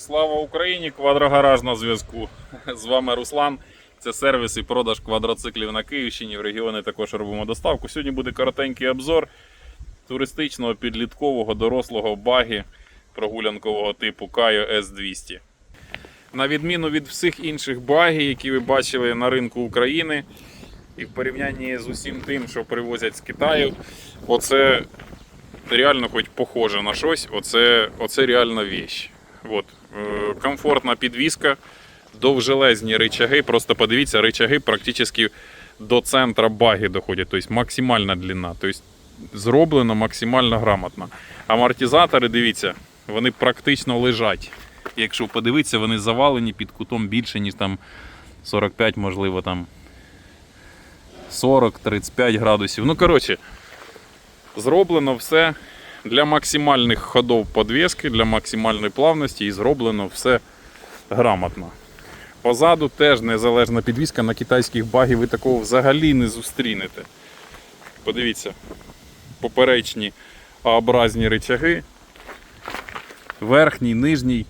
Слава Україні! Квадрогараж на зв'язку. З вами Руслан. Це сервіс і продаж квадроциклів на Київщині. В регіони також робимо доставку. Сьогодні буде коротенький обзор туристичного підліткового дорослого багі прогулянкового типу Kayo S200. На відміну від всіх інших багів, які ви бачили на ринку України, і в порівнянні з усім тим, що привозять з Китаю, оце реально хоч похоже на щось, оце, оце реально вещь. От. Е, Комфортна підвіска, довжелезні рычаги. Просто подивіться, рычаги практично до центра баги доходять, тобто максимальна длина. Тобто зроблено максимально грамотно. Амортизатори, дивіться, вони практично лежать. Якщо подивитися, вони завалені під кутом більше, ніж там 45, можливо, там 40-35 градусів. Ну, коротше, зроблено все для максимальних ходов подвески, для максимальної плавності і зроблено все грамотно. Позаду теж незалежна підвіска на китайських багів ви такого взагалі не зустрінете. Подивіться, поперечні А-образні рычаги, верхній, нижній.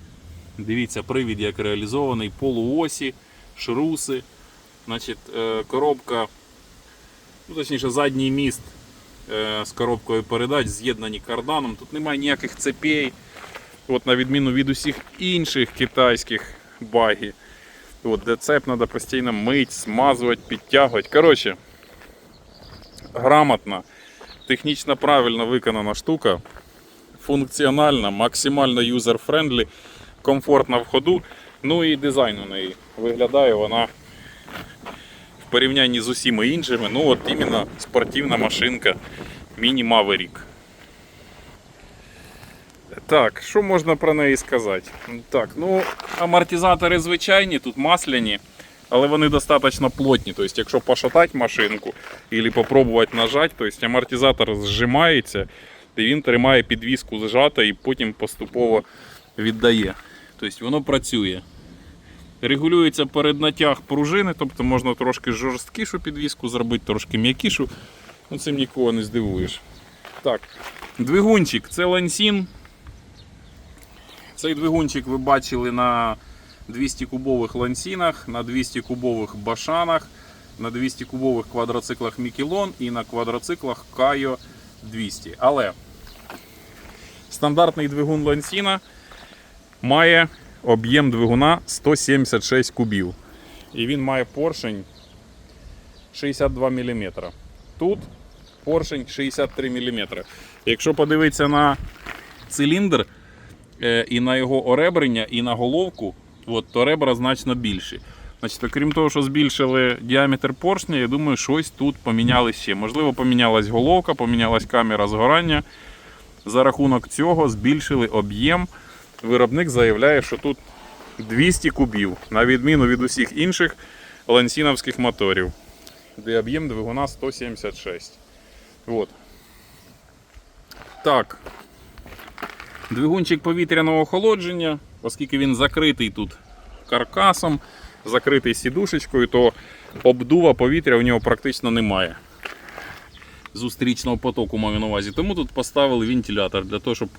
Дивіться, привід як реалізований, полуосі, шруси, значить, е, коробка, ну, точніше, задній міст з коробкою передач з'єднані карданом. Тут немає ніяких цепей. От, на відміну від усіх інших китайських багів. От, де цеп треба постійно мити, смазувати, підтягувати. Коротше, грамотна, технічно правильно виконана штука, функціональна, максимально юзер-френдлі, комфортна в ходу. Ну і дизайн у неї. Виглядає вона порівнянні з усіма іншими, ну от іменно спортивна машинка Міні Maverick. Так, що можна про неї сказати? Так, ну, амортизатори звичайні, тут масляні, але вони достатньо плотні. Тобто, якщо пошатати машинку або попробувати нажати, тобто амортизатор зжимається, і він тримає підвіску зжата і потім поступово віддає. Тобто воно працює. Регулюється переднатяг пружини, тобто можна трошки жорсткішу підвіску зробити, трошки м'якішу. Ну, цим нікого не здивуєш. Так, двигунчик це лансін. Цей двигунчик ви бачили на 200 кубових лансінах, на 200 кубових башанах, на 200 кубових квадроциклах Мікелон і на квадроциклах Кайо 200. Але стандартний двигун лансіна має об'єм двигуна 176 кубів. І він має поршень 62 мм. Тут поршень 63 мм. Якщо подивитися на циліндр е, і на його оребрення, і на головку, от, то ребра значно більші. Значить, окрім того, що збільшили діаметр поршня, я думаю, щось тут поміняли ще. Можливо, помінялась головка, помінялась камера згорання. За рахунок цього збільшили об'єм. Виробник заявляє, що тут 200 кубів, на відміну від усіх інших лансіновських моторів, де об'єм двигуна 176. От. Так. Двигунчик повітряного охолодження, оскільки він закритий тут каркасом, закритий сідушечкою, то обдува повітря у нього практично немає. Зустрічного потоку маю на увазі. Тому тут поставили вентилятор для того, щоб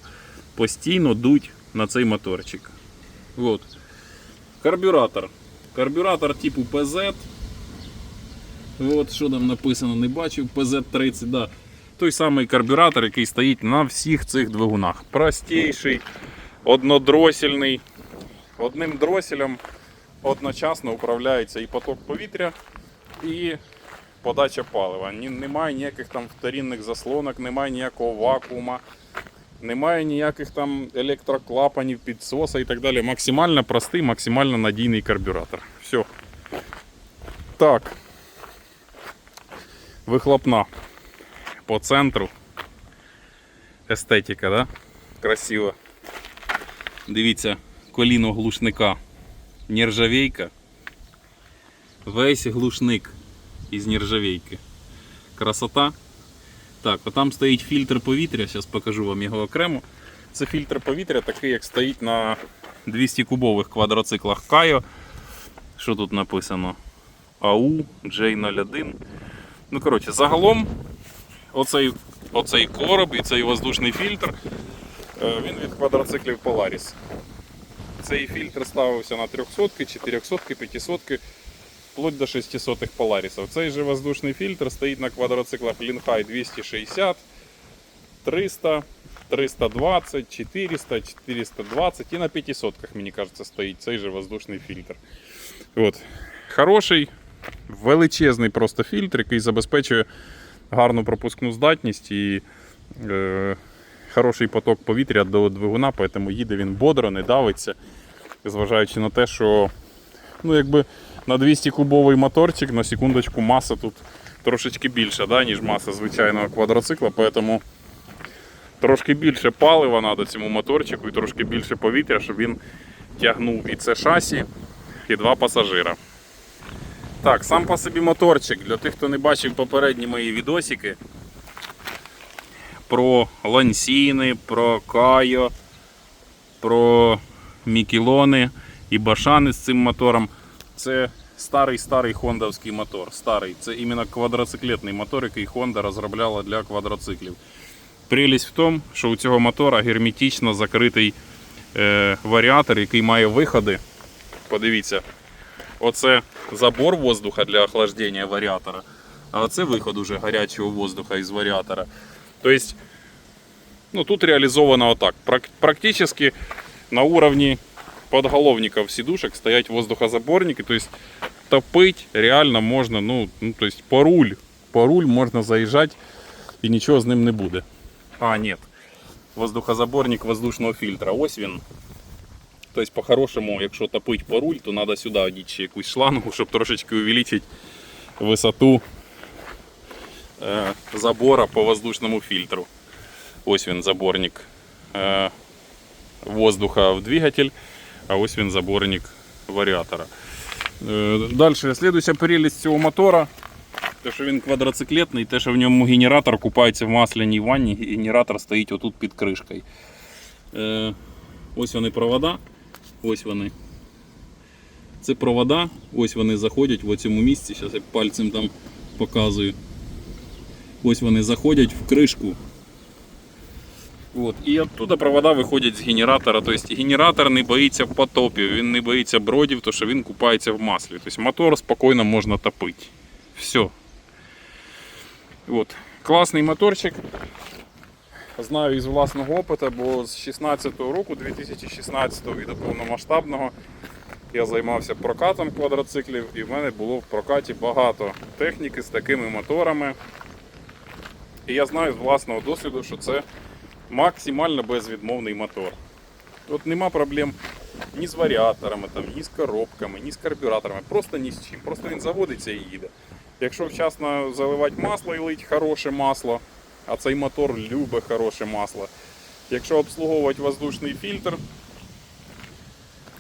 постійно дуть на цей моторчик. От. Карбюратор. Карбюратор типу PZ. От що там написано, не бачив. PZ30, да. Той самий карбюратор, який стоїть на всіх цих двигунах. Простіший, однодросільний. Одним дроселем одночасно управляється і поток повітря, і подача палива. Немає ніяких там вторинних заслонок, немає ніякого вакуума, немає ніяких там електроклапанів, підсоса і так далі. Максимально простий, максимально надійний карбюратор. Все. Так. Вихлопна по центру. Естетика, да? Красиво. Дивіться, коліно глушника. Нержавейка. Весь глушник із нержавейки. Красота. Так, там стоїть фільтр повітря, зараз покажу вам його окремо. Це фільтр повітря, такий, як стоїть на 200 кубових квадроциклах Кайо. Що тут написано? АУ J01. Ну, коротше, загалом оцей, оцей короб і цей воздушний фільтр е, він від квадроциклів Polaris. цей фільтр ставився на 300, 400, 500, вплоть до 600 поларісів. Цей же воздушний фільтр стоїть на квадроциклах Лінхай 260, 300, 320, 400, 420 і на 500, мені кажеться, стоїть цей же воздушний фільтр. От. Хороший, величезний просто фільтр, який забезпечує гарну пропускну здатність і е, хороший поток повітря до двигуна, тому їде він бодро, не давиться, зважаючи на те, що ну, якби на 200 кубовий моторчик, на секундочку, маса тут трошечки більша, да, ніж маса звичайного квадроцикла, тому трошки більше палива треба цьому моторчику і трошки більше повітря, щоб він тягнув і це шасі, і два пасажира. Так, сам по собі моторчик. Для тих, хто не бачив попередні мої відосики про лансіни, про Кайо, про Мікілони і Башани з цим мотором. Це старий-старий хондовський мотор. Старий. Це іменно квадроциклетний мотор, який Honda розробляла для квадроциклів. Прелість в тому, що у цього мотора герметично закритий е, варіатор, який має виходи. Подивіться, оце забор воздуха для охлаждення варіатора, а оце виход уже гарячого воздуха із варіатора. Тобто, ну, тут реализовано вот так. Прак- практически на уровне подголовников сидушек стоять воздухозаборники. То есть топить реально можно, ну, ну то есть по руль, по руль можно заезжать и ничего з ним не буде. А, нет. Воздухозаборник воздушного фільтра. Ось він. Тобто, по-хорошому, якщо топить по руль, то треба сюди одіти ще якусь шлангу, щоб трошечки увеличити висоту е, забора по воздушному фільтру. Ось він заборник е, воздуха в двигатель, А ось він заборник варіатора. Е, Далі, слідуюча прелість цього мотора. Те, що він квадроциклетний, те, що в ньому генератор купається в масляній ванні, генератор стоїть отут під кришкою. Е, ось вони провода. Ось вони. Це провода, ось вони заходять в цьому місці. Зараз я пальцем там показую. Ось вони заходять в кришку. От. І оттуда провода виходять з генератора. Тобто генератор не боїться потопів, він не боїться бродів, тому що він купається в маслі. Тобто мотор спокійно можна топити. Все. От. Класний моторчик. Знаю із власного опиту, бо з 16-го року, 2016 і до повномасштабного, я займався прокатом квадроциклів і в мене було в прокаті багато техніки з такими моторами. І я знаю з власного досвіду, що це максимально безвідмовний мотор. От нема проблем ні з варіаторами, там, ні з коробками, ні з карбюраторами, просто ні з чим. Просто він заводиться і їде. Якщо вчасно заливати масло і лить хороше масло, а цей мотор любить хороше масло. Якщо обслуговувати воздушний фільтр,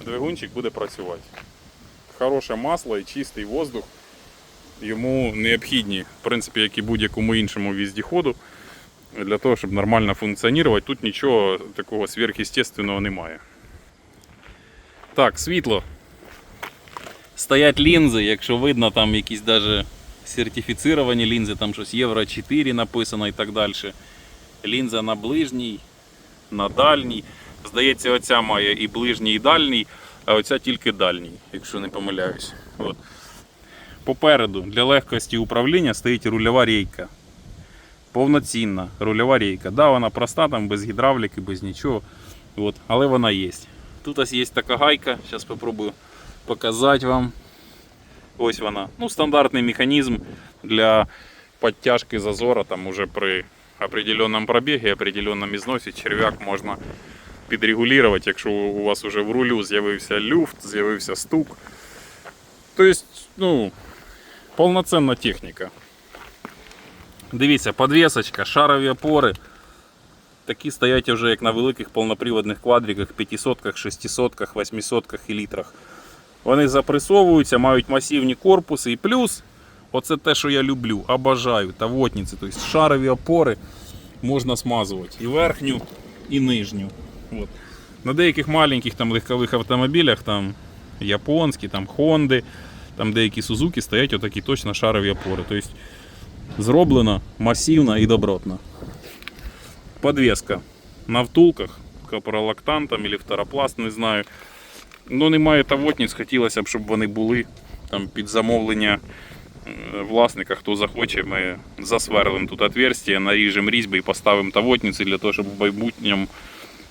двигунчик буде працювати. Хороше масло і чистий воздух йому необхідні, в принципі, як і будь-якому іншому віздіходу, для того, щоб нормально функціонувати. Тут нічого такого сверхъестественного немає. Так, світло. Стоять лінзи, якщо видно, там якісь даже сертифіцировані лінзи, там щось Євро 4 написано і так далі. Лінза на ближній, на дальній. Здається, оця має і ближній, і дальній, а оця тільки дальній, якщо не помиляюсь. От. Попереду для легкості управління стоїть рульова рейка. Повноцінна рульова рейка. Да, вона проста, там без гідравліки, без нічого. От. Але вона є. Тут ось є така гайка, зараз спробую показати вам. Ось вона. Ну, стандартний механізм для підтяжки зазора. Там уже при определенном пробігі, определенном ізносі черв'як можна підрегулювати, якщо у вас вже в рулю з'явився люфт, з'явився стук. Тобто, ну, повноцінна техніка. Дивіться, подвісочка, шарові опори. Такі стоять вже як на великих повноприводних квадриках, 500, 600, 800 і літрах. Вони запресовуються, мають масивні корпуси і плюс, оце те, що я люблю, обожаю, тавотниці, тобто шарові опори можна смазувати і верхню, і нижню. От. На деяких маленьких там легкових автомобілях, там японські, там Хонди, там деякі Сузуки стоять отакі точно шарові опори. Тобто зроблено масивно і добротно. Подвеска на втулках, капролактан там или фторопласт, не знаю. Ну, немає тавотниць, хотілося б, щоб вони були там під замовлення е, власника, хто захоче, ми засверлимо тут отверстие, наріжемо різьби і поставимо тавотниці для того, щоб в майбутньому,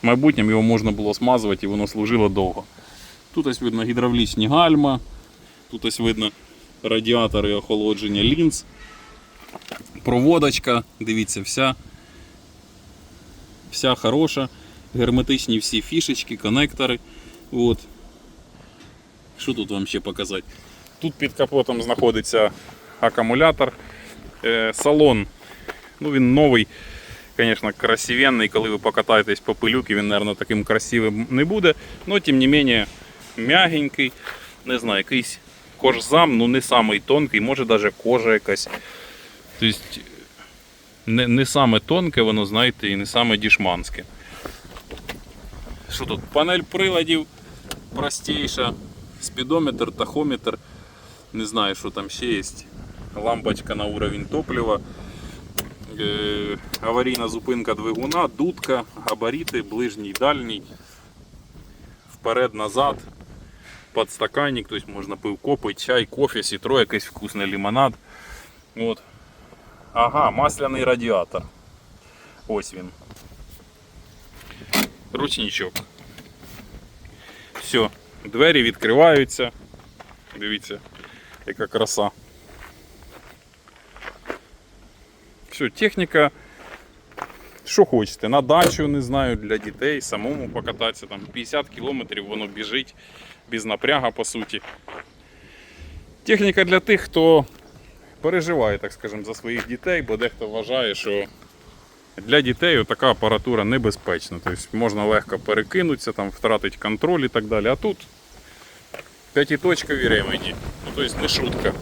в майбутньому його можна було смазувати і воно служило довго. Тут ось видно гідравлічні гальма, тут ось видно радіатори охолодження лінз, проводочка, дивіться, вся, вся хороша, герметичні всі фішечки, коннектори. От. Що тут вам ще показати? Тут під капотом знаходиться акумулятор. Е, салон. Ну, він новий, звісно, красивенний. Коли ви покатаєтесь по пилюки, він, мабуть, таким красивим не буде. Но, тим не менше, м'ягенький. Не знаю, якийсь кожзам, ну не самий тонкий, може навіть кожа якась. Тобто, не, не саме тонке, воно, знаєте, і не саме дішманське. Що тут? Панель приладів простіша, спідометр, тахометр, не знаю, що там ще є. Лампочка на уровень топлива, е, аварійна зупинка двигуна, дудка, габарити, ближній, дальній, вперед-назад, подстаканник, тобто можна пивко пити, чай, кофе, сітро, якийсь вкусний лимонад. От. Ага, масляний радіатор. Ось він. Ручничок. Все, двері відкриваються. Дивіться, яка краса. Все, техніка. Що хочете, на дачу, не знаю, для дітей, самому покататися, там 50 кілометрів воно біжить без напряга, по суті. Техніка для тих, хто переживає, так скажемо, за своїх дітей, бо дехто вважає, що для дітей така апаратура небезпечна. Тобто можна легко перекинутися, там, втратити контроль і так далі. А тут п'ятиточкові ремені. Ну, тобто не шутка.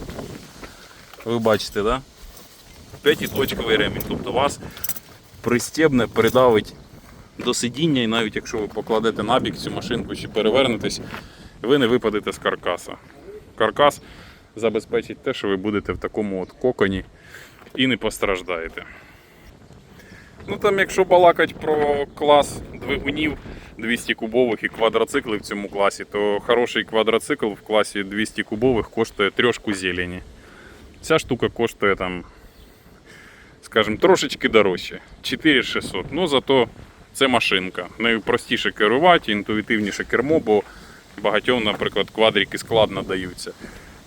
Ви бачите, да? П'ятиточковий ремінь. Тобто вас пристебне, придавить до сидіння, і навіть якщо ви покладете на бік цю машинку чи перевернетесь, ви не випадете з каркаса. Каркас забезпечить те, що ви будете в такому от коконі і не постраждаєте. Ну там, якщо балакать про клас двигунів 200 кубових і квадроцикли в цьому класі, то хороший квадроцикл в класі 200 кубових коштує трьошку зелені. Ця штука коштує там, скажімо, трошечки дорожче. 4600. Ну зато це машинка. Нею простіше керувати, інтуїтивніше кермо, бо багатьом, наприклад, квадрики складно даються.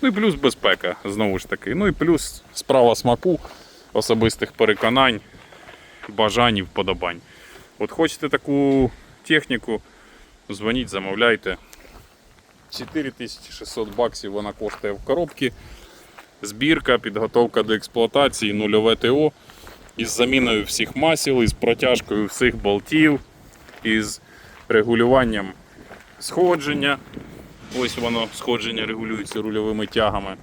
Ну і плюс безпека, знову ж таки. Ну і плюс справа смаку, особистих переконань бажань і вподобань. От хочете таку техніку, дзвоніть, замовляйте. 4600 баксів вона коштує в коробці. Збірка, підготовка до експлуатації, нульове ТО із заміною всіх масел, із протяжкою всіх болтів, із регулюванням сходження. Ось воно сходження регулюється рульовими тягами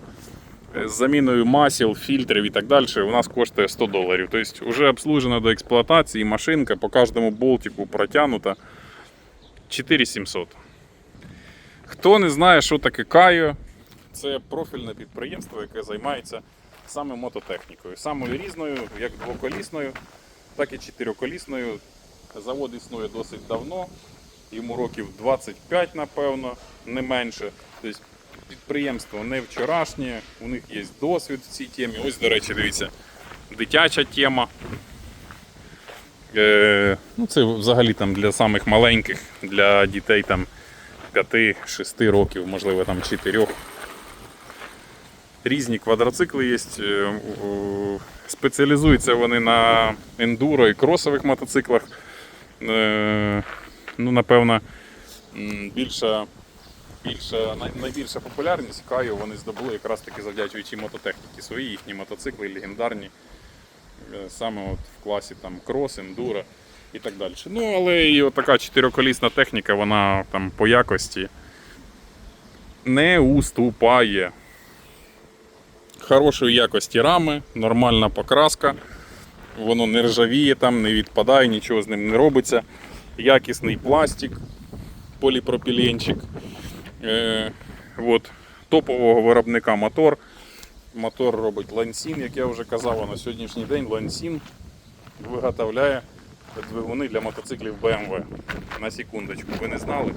з заміною масел, фільтрів і так далі, у нас коштує 100 доларів. Тобто вже обслужена до експлуатації машинка по кожному болтику протягнута 4700. Хто не знає, що таке Кайо, це профільне підприємство, яке займається саме мототехнікою. Самою різною, як двоколісною, так і чотириколісною. Завод існує досить давно, йому років 25, напевно, не менше. Тобто підприємство не вчорашнє, у них є досвід в цій темі. Ось, до речі, дивіться, дитяча тема. Е, ну, це взагалі там для самих маленьких, для дітей там 5-6 років, можливо там 4. Різні квадроцикли є. е, Спеціалізуються вони на ендуро і кросових мотоциклах. Е, ну, напевно, більша більша, найбільша популярність Кайо вони здобули якраз таки завдячуючи мототехніки свої, їхні мотоцикли легендарні, е, саме от в класі там крос, ендуро і так далі. Ну, але і така чотириколісна техніка, вона там по якості не уступає. Хорошої якості рами, нормальна покраска, воно не ржавіє там, не відпадає, нічого з ним не робиться. Якісний пластик, поліпропіленчик. Е, от, топового виробника мотор. Мотор робить Лансін, як я вже казав, на сьогоднішній день Лансін виготовляє двигуни для мотоциклів BMW. На секундочку, ви не знали.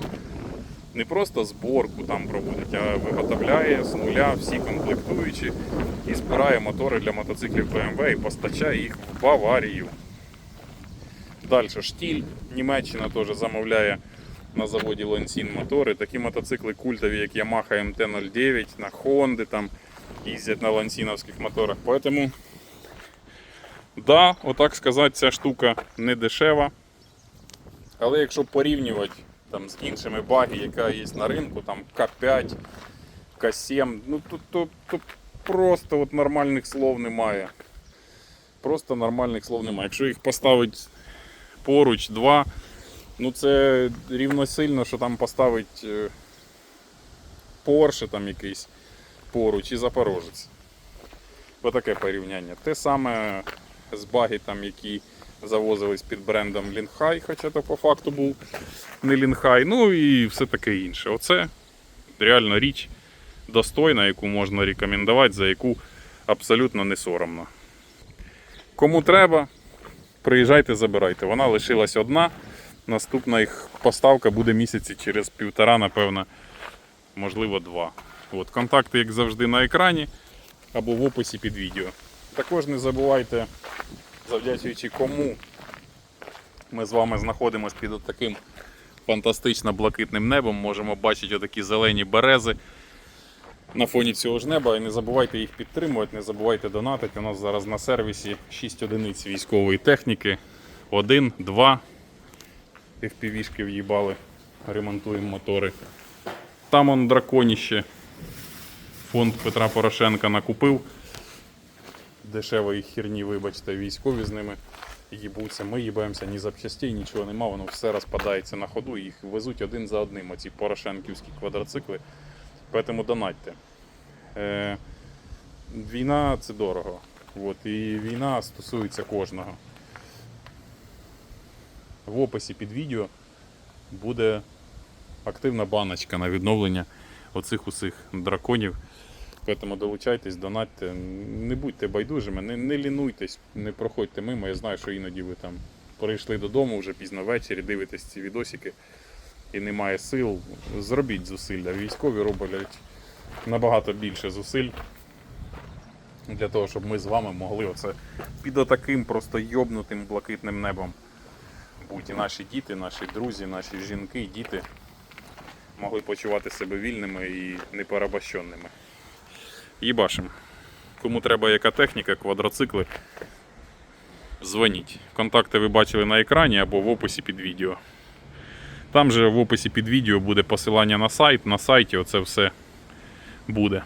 не просто зборку там проводить, а виготовляє з нуля всі комплектуючі і збирає мотори для мотоциклів BMW і постачає їх в Баварію. Далі штіль. Німеччина теж замовляє на заводі Лансін мотори. Такі мотоцикли культові, як Yamaha MT-09, на Honda там їздять на лансіновських моторах. Поэтому, да, отак сказати, ця штука не дешева. Але якщо порівнювати там, з іншими баги, яка є на ринку, там К5, К7, ну то, то, то просто от нормальних слов немає. Просто нормальних слов немає. Якщо їх поставити поруч два, ну це рівносильно, що там поставить е, Porsche там якийсь поруч і Запорожець. Отаке порівняння. Те саме з баги, там, які завозились під брендом Лінхай, хоча то по факту був не Лінхай, ну і все таке інше. Оце реально річ достойна, яку можна рекомендувати, за яку абсолютно не соромно. Кому треба, приїжджайте, забирайте. Вона лишилась одна. Наступна їх поставка буде місяці через півтора, напевно, можливо, два. От, контакти, як завжди, на екрані або в описі під відео. Також не забувайте, завдячуючи кому ми з вами знаходимося під таким фантастично блакитним небом. Можемо бачити отакі зелені берези на фоні цього ж неба. І не забувайте їх підтримувати, не забувайте донатити. У нас зараз на сервісі 6 одиниць військової техніки. Один, два FPV-шки в'їбали, ремонтуємо мотори. Там он драконіще. Фонд Петра Порошенка накупив. Дешевої херні, вибачте, військові з ними їбуться. Ми їбаємося, ні запчастей, нічого нема, воно все розпадається на ходу, їх везуть один за одним, оці порошенківські квадроцикли. Тому донатьте. Е, війна це дорого. От, і війна стосується кожного. В описі під відео буде активна баночка на відновлення оцих усіх драконів. Тому долучайтесь, донатьте, не будьте байдужими, не, не лінуйтесь, не проходьте мимо. Я знаю, що іноді ви там прийшли додому вже пізно ввечері, дивитесь ці відосики і немає сил. Зробіть зусилля. Військові роблять набагато більше зусиль для того, щоб ми з вами могли оце під отаким просто йобнутим блакитним небом бути. І наші діти, наші друзі, наші жінки, діти могли почувати себе вільними і непорабощеними. Їбашим. Кому треба яка техніка, квадроцикли, дзвоніть. Контакти ви бачили на екрані або в описі під відео. Там же в описі під відео буде посилання на сайт. На сайті оце все буде.